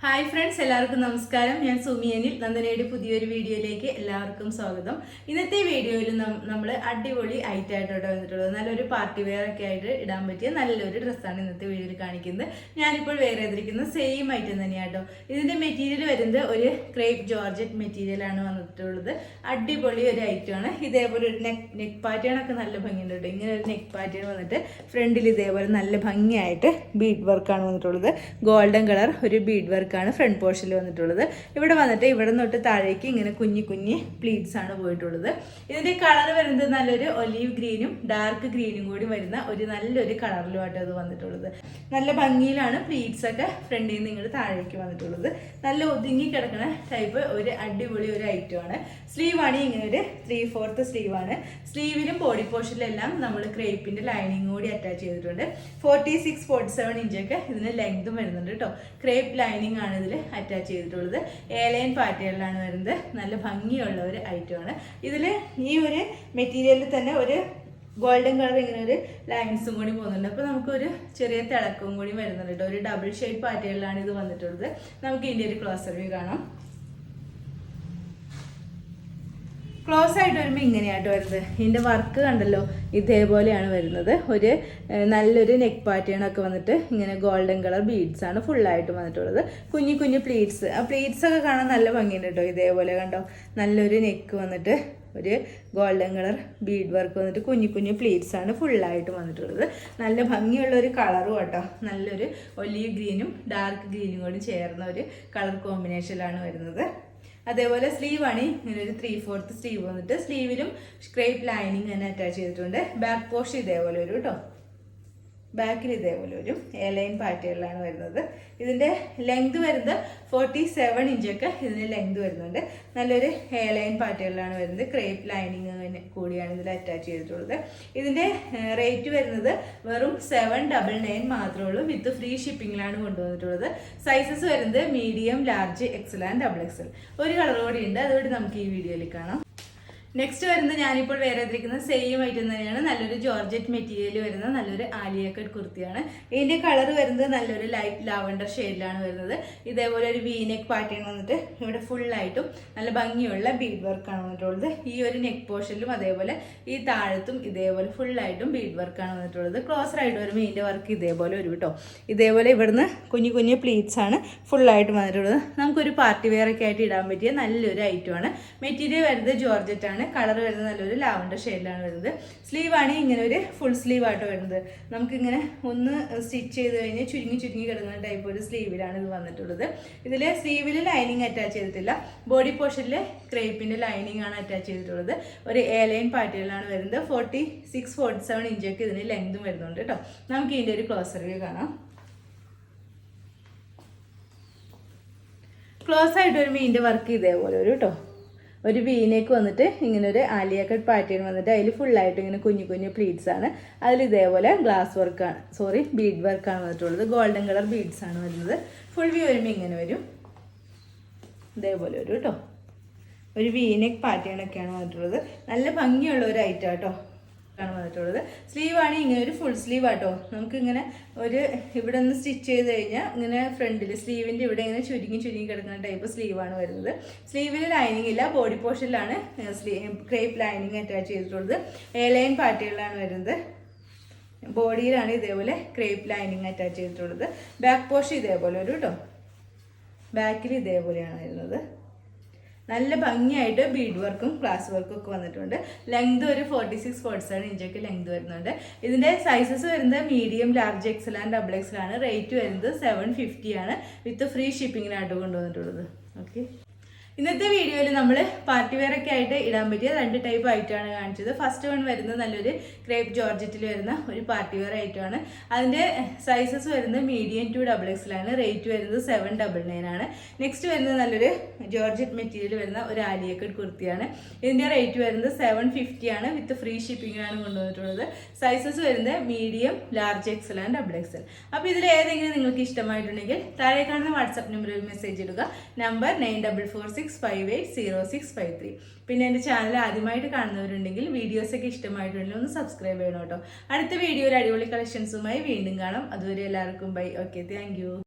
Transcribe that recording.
Hi friends എല്ലാവർക്കും നമസ്കാരം. ഞാൻ സുമിയനിൽ നന്ദനയുടെ പുതിയൊരു വീഡിയോയിലേക്ക് എല്ലാവർക്കും സ്വാഗതം. ഇന്നത്തെ വീഡിയോയിൽ നമ്മൾ അടിപൊളി ഐറ്റം ആയിട്ടോട്ട് വന്നിട്ടുള്ളത്. നല്ലൊരു പാർട്ടി വെയർ ഒക്കെ ആയിട്ട് ഇടാൻ പറ്റിയ നല്ലൊരു ഡ്രസ്സാണ് ഇന്നത്തെ വീഡിയോയിൽ കാണിക്കുന്നത്. ഞാനിപ്പോൾ വേറെ ചെയ്തിരിക്കുന്നത് സെയിം ഐറ്റം തന്നെയാട്ടോ. ഇതിന്റെ മെറ്റീരിയൽ വരുന്നത് ഒരു ക്രേപ്പ് ജോർജറ്റ് മെറ്റീരിയലാണ് വന്നിട്ടുള്ളത്. അടിപൊളി ഒരു ഐറ്റം ആണ്. ഇതേപോലെ ഒരു നെക്ക് നെക്ക് പാറ്റേൺ ഒക്കെ നല്ല ഭംഗിയുണ്ട് കേട്ടോ. ഇങ്ങനെ ഒരു നെക്ക് പാറ്റേൺ വന്നിട്ട് ഫ്രണ്ടിൽ ഇതേപോലെ നല്ല ഭംഗിയായിട്ട് ബീഡ് വർക്കാണ് വന്നിട്ടുള്ളത്. ഗോൾഡൻ കളർ ഒരു ബീഡ് വർക്കാണ് ഫ്രണ്ട് പോർഷനിൽ വന്നിട്ടുള്ളത്. ഇവിടെ വന്നിട്ട് ഇവിടെ തൊട്ട് താഴേക്ക് ഇങ്ങനെ കുഞ്ഞി കുഞ്ഞി പ്ലീറ്റ്സ് ആണ് പോയിട്ടുള്ളത്. ഇതിന്റെ കളർ വരുന്നത് നല്ലൊരു ഒലീവ് ഗ്രീനും ഡാർക്ക് ഗ്രീനും കൂടി വരുന്ന ഒരു നല്ലൊരു കളറിലുമായിട്ട് അത് വന്നിട്ടുള്ളത്. നല്ല ഭംഗിയിലാണ് പ്ലീറ്റ്സ് ഒക്കെ ഫ്രണ്ടിൽ നിന്ന് ഇങ്ങോട്ട് താഴേക്ക് വന്നിട്ടുള്ളത്. നല്ല ഒതുങ്ങി കിടക്കുന്ന ടൈപ്പ് ഒരു അടിപൊളി ഒരു ഐറ്റം ആണ്. സ്ലീവ് ആണ് ഇങ്ങനെ ഒരു ത്രീ ഫോർത്ത് സ്ലീവ് ആണ് സ്ലീവിലും ബോഡി പോർഷനിലെല്ലാം നമ്മൾ ക്രേപ്പിന്റെ ലൈനിങ് കൂടി അറ്റാച്ച് ചെയ്തിട്ടുണ്ട്. ഫോർട്ടി സിക്സ് ഫോർട്ടി സെവൻ ഇഞ്ചൊക്കെ ഇതിന് ലെങ്തും വരുന്നുണ്ട് കേട്ടോ ക്രേപ്പ് ലൈനിങ് ആണ് ഇതിൽ അറ്റാച്ച് ചെയ്തിട്ടുള്ളത്. ഏലൈൻ പാറ്റേണിലാണ് വരുന്നത്. നല്ല ഭംഗിയുള്ള ഒരു ഐറ്റം ആണ്. ഇതിൽ ഈ ഒരു മെറ്റീരിയലിൽ തന്നെ ഒരു ഗോൾഡൻ കളർ ഇങ്ങനെ ഒരു ലൈൻസും കൂടി പോകുന്നുണ്ട്. അപ്പോൾ നമുക്കൊരു ചെറിയ തിളക്കവും കൂടി വരുന്നുണ്ട് ഒരു ഡബിൾ ഷെയ്ഡ് പാറ്റേണിലാണ് ഇത് വന്നിട്ടുള്ളത്. നമുക്ക് ഇതിന്റെ ഒരു ക്ലോസർ വ്യൂ കാണാം. ക്ലോസ് ആയിട്ട് വരുമ്പോൾ ഇങ്ങനെയായിട്ട് വരുന്നത്. ഇതിന്റെ വർക്ക് കണ്ടല്ലോ ഇതേപോലെയാണ് വരുന്നത്. ഒരു നല്ലൊരു നെക്ക് പാറ്റേൺ ഒക്കെ വന്നിട്ട് ഇങ്ങനെ ഗോൾഡൻ കളർ ബീഡ്സ് ആണ് ഫുള്ളായിട്ട് വന്നിട്ടുള്ളത്. കുഞ്ഞു കുഞ്ഞു പ്ലീറ്റ്സ് ആ പ്ലീറ്റ്സ് ഒക്കെ കാണാൻ നല്ല ഭംഗിയുണ്ട് കേട്ടോ ഇതേപോലെ കണ്ടോ? നല്ലൊരു നെക്ക് വന്നിട്ട് ഒരു ഗോൾഡൻ കളർ ബീഡ് വർക്ക് വന്നിട്ട് കുഞ്ഞു കുഞ്ഞു പ്ലീറ്റ്സ് ആണ് ഫുള്ളായിട്ട് വന്നിട്ടുള്ളത്. നല്ല ഭംഗിയുള്ള ഒരു കളറും കേട്ടോ നല്ലൊരു ഒലീവ് ഗ്രീനും ഡാർക്ക് ഗ്രീനും കൂടി ചേർന്ന ഒരു കളർ കോമ്പിനേഷനിലാണ് വരുന്നത്. അതേപോലെ സ്ലീവ് ആണ് ഇങ്ങനെ ഒരു ത്രീ ഫോർത്ത് സ്ലീവ് വന്നിട്ട് സ്ലീവിലും സ്ക്രേപ്പ് ലൈനിങ് തന്നെ അറ്റാച്ച് ചെയ്തിട്ടുണ്ട്. ബാക്ക് പോസ്റ്റ് ഇതേപോലെ ഒരു കേട്ടോ ബാക്കിൽ ഇതേപോലെ ഒരു എലൈൻ പാറ്റേണിലാണ് വരുന്നത്. ഇതിന്റെ ലെങ്ത് വരുന്നത് ഫോർട്ടി സെവൻ ഇഞ്ചൊക്കെ ഇതിന് ലെങ്ത് വരുന്നുണ്ട്. നല്ലൊരു എലൈൻ പാറ്റേണിലാണ് വരുന്നത്. ക്രേപ്പ് ലൈനിങ് കൂടിയാണ് ഇതിൽ അറ്റാച്ച് ചെയ്തിട്ടുള്ളത്. ഇതിന്റെ റേറ്റ് വരുന്നത് വെറും സെവൻ ഡബിൾ നയൻ മാത്രമേ ഉള്ളൂ. വിത്ത് ഫ്രീ ഷിപ്പിങ്ങിലാണ് കൊണ്ടുവന്നിട്ടുള്ളത്. സൈസസ് വരുന്നത് medium large XL and double XL ഒരു കളർ കൂടി ഉണ്ട്. അതുകൊണ്ട് നമുക്ക് ഈ വീഡിയോയിൽ കാണാം. നെക്സ്റ്റ് വരുന്നത് ഞാനിപ്പോൾ വേറെ ചെയ്തിരിക്കുന്ന സെയിം ഐറ്റം തന്നെയാണ്. നല്ലൊരു ജോർജറ്റ് മെറ്റീരിയൽ വരുന്ന നല്ലൊരു ആലിയക്കട്ട് കുർത്തിയാണ്. ഇതിന്റെ കളർ വരുന്നത് നല്ലൊരു ലൈറ്റ് ലാവണ്ടർ ഷെയ്ഡിലാണ് വരുന്നത്. ഇതേപോലെ ഒരു വീനെക്ക് പാറ്റേൺ വന്നിട്ട് ഇവിടെ ഫുള്ളായിട്ടും നല്ല ഭംഗിയുള്ള ബീഡ് വർക്കാണ് വന്നിട്ടുള്ളത്. ഈ ഒരു നെക്ക് പോർഷനിലും അതേപോലെ ഈ താഴത്തും ഇതേപോലെ ഫുള്ളായിട്ടും ബീഡ് വർക്കാണ് വന്നിട്ടുള്ളത്. ക്ലോസർ ആയിട്ട് വരുമ്പോൾ ഇതിന്റെ വർക്ക് ഇതേപോലെ ഒരു കേട്ടോ ഇതേപോലെ ഇവിടുന്ന് കുഞ്ഞു കുഞ്ഞു പ്ലീറ്റ്സ് ആണ് ഫുള്ളായിട്ട് വന്നിട്ടുള്ളത്. നമുക്കൊരു പാർട്ടി വെയർ ഒക്കെ ആയിട്ട് ഇടാൻ പറ്റിയ നല്ലൊരു ഐറ്റമാണ് മെറ്റീരിയൽ വരുന്നത് ജോർജറ്റ് ആണ്. കളർ വരുന്നത് നല്ലൊരു ലാവൻഡർ ഷെയ്ഡിലാണ് വരുന്നത്. സ്ലീവ് ആണ് ഇങ്ങനെ ഒരു ഫുൾ സ്ലീവ് ആയിട്ട് വരുന്നത്. നമുക്കിങ്ങനെ ഒന്ന് സ്റ്റിച്ച് ചെയ്ത് കഴിഞ്ഞ് ചുരുങ്ങി ചുരുങ്ങി കിടങ്ങുന്ന ടൈപ്പ് ഒരു സ്ലീവിലാണ് ഇത് വന്നിട്ടുള്ളത്. ഇതിൽ സ്ലീവിൽ ലൈനിങ് അറ്റാച്ച് ചെയ്തിട്ടില്ല. ബോഡി പോർഷനിൽ ക്രേപ്പിന്റെ ലൈനിങ് ആണ് അറ്റാച്ച് ചെയ്തിട്ടുള്ളത്. ഒരു എ ലൈൻ പാറ്റേണിലാണ് വരുന്നത്. ഫോർട്ടി സിക്സ് ഫോർട്ടി സെവൻ ഇഞ്ചൊക്കെ ഇതിന് ലെങ്തും വരുന്നുണ്ട് കേട്ടോ നമുക്ക് ഇതിന്റെ ഒരു ക്ലോസർ വ്യൂ കാണാം. ക്ലോസ് ആയിട്ട് വരുമ്പോൾ ഇതിന്റെ വർക്ക് ഇതേപോലെ ഒരു കേട്ടോ ഒരു വീനേക്ക് വന്നിട്ട് ഇങ്ങനെ ഒരു ആലിയ കട്ട് പാറ്റേൺ വന്നിട്ട് അതിൽ ഫുള്ളായിട്ട് ഇങ്ങനെ കുഞ്ഞു കുഞ്ഞു പ്ലീറ്റ്സ് ആണ്. അതിൽ ഇതേപോലെ ഗ്ലാസ് വർക്കാണ് സോറി ബീഡ് വർക്കാണ് വന്നിട്ടുള്ളത്. ഗോൾഡൻ കളർ ബീഡ്സ് ആണ് വരുന്നത്. ഫുൾ വ്യൂ വരുമ്പോൾ ഇങ്ങനെ വരും. ഇതേപോലെ ഒരു കേട്ടോ ഒരു വീനെക്ക് പാറ്റേൺ ഒക്കെയാണ് വന്നിട്ടുള്ളത്. നല്ല ഭംഗിയുള്ള ഒരു ഐറ്റം കേട്ടോ ആണ് വന്നിട്ടുള്ളത്. സ്ലീവ് ആണ് ഇങ്ങനെ ഒരു ഫുൾ സ്ലീവ് ആട്ടോ. നമുക്ക് ഇങ്ങനെ ഒരു ഇവിടെ നിന്ന് സ്റ്റിച്ച് ചെയ്ത് കഴിഞ്ഞാൽ ഇങ്ങനെ ഫ്രണ്ടിൽ സ്ലീവിന്റെ ഇവിടെ ഇങ്ങനെ ചുരുങ്ങി ചുരുങ്ങി കിടക്കുന്ന ടൈപ്പ് സ്ലീവാണ് വരുന്നത്. സ്ലീവിൽ ലൈനിങ് ഇല്ല ബോഡി പോർഷനിലാണ് ക്രേപ്പ് ലൈനിങ് അറ്റാച്ച് ചെയ്തിട്ടുള്ളത്. എ ലൈൻ പാർട്ടികളിലാണ് വരുന്നത്. ബോഡിയിലാണ് ഇതേപോലെ ക്രേപ്പ് ലൈനിങ് അറ്റാച്ച് ചെയ്തിട്ടുള്ളത്. ബാക്ക് പോർഷൻ ഇതേപോലെ ഒരു കേട്ടോ ബാക്കിൽ ഇതേപോലെയാണ് വരുന്നത്. നല്ല ഭംഗിയായിട്ട് ബീഡ് വർക്കും ക്ലാസ് വർക്കും ഒക്കെ വന്നിട്ടുണ്ട്. ലെങ്ത് ഒരു ഫോർട്ടി സിക്സ് ഫോർട്ടി സെവൻ ഇഞ്ചൊക്കെ ലെങ്ത് വരുന്നുണ്ട്. ഇതിന്റെ സൈസസ് വരുന്നത് medium large XL and double XL ആണ്. റേറ്റ് വരുന്നത് സെവൻ ഫിഫ്റ്റി ആണ്. വിത്ത് ഫ്രീ ഷിപ്പിങ്ങിനായിട്ട് കൊണ്ടുവന്നിട്ടുള്ളത്. ഓക്കെ ഇന്നത്തെ വീഡിയോയിൽ നമ്മൾ പാർട്ടി വെയർ ഒക്കെ ആയിട്ട് ഇടാൻ പറ്റിയ രണ്ട് ടൈപ്പ് ആയിട്ടാണ് കാണിച്ചത്. ഫസ്റ്റ് വൺ വരുന്നത് നല്ലൊരു ക്രേപ്പ് ജോർജറ്റിൽ വരുന്ന ഒരു പാർട്ടി വെയർ ആയിട്ടാണ്. അതിന്റെ സൈസസ് വരുന്നത് മീഡിയം ടു ഡബിൾ എക്സിലാണ് റേറ്റ് വരുന്നത് സെവൻ ഡബിൾ നയൻ ആണ്. നെക്സ്റ്റ് വരുന്നത് നല്ലൊരു ജോർജറ്റ് മെറ്റീരിയൽ വരുന്ന ഒരു ആലിയക്കഡ് കുർത്തിയാണ്. ഇതിന്റെ റേറ്റ് വരുന്നത് സെവൻ ഫിഫ്റ്റി ആണ്. വിത്ത് ഫ്രീ ഷിപ്പിങ്ങിനാണ് കൊണ്ടുവന്നിട്ടുള്ളത്. സൈസസ് വരുന്നത് medium large XL and double XL അപ്പോൾ ഇതിൽ ഏതെങ്കിലും നിങ്ങൾക്ക് ഇഷ്ടമായിട്ടുണ്ടെങ്കിൽ താഴെ കാണുന്ന വാട്സപ്പ് നമ്പറിൽ മെസ്സേജ് ഇടുക. Number nine double four six five eight zero six five three പിന്നെ എന്റെ ചാനൽ ആദ്യമായിട്ട് കാണുന്നവരുണ്ടെങ്കിൽ വീഡിയോസൊക്കെ ഇഷ്ടമായിട്ടുണ്ടെങ്കിൽ ഒന്ന് സബ്സ്ക്രൈബ് ചെയ്യണം കേട്ടോ. അടുത്ത വീഡിയോയിൽ അടിപൊളി കളക്ഷൻസുമായി വീണ്ടും കാണാം. അതുവരെ എല്ലാവർക്കും ബൈ ഓക്കെ താങ്ക്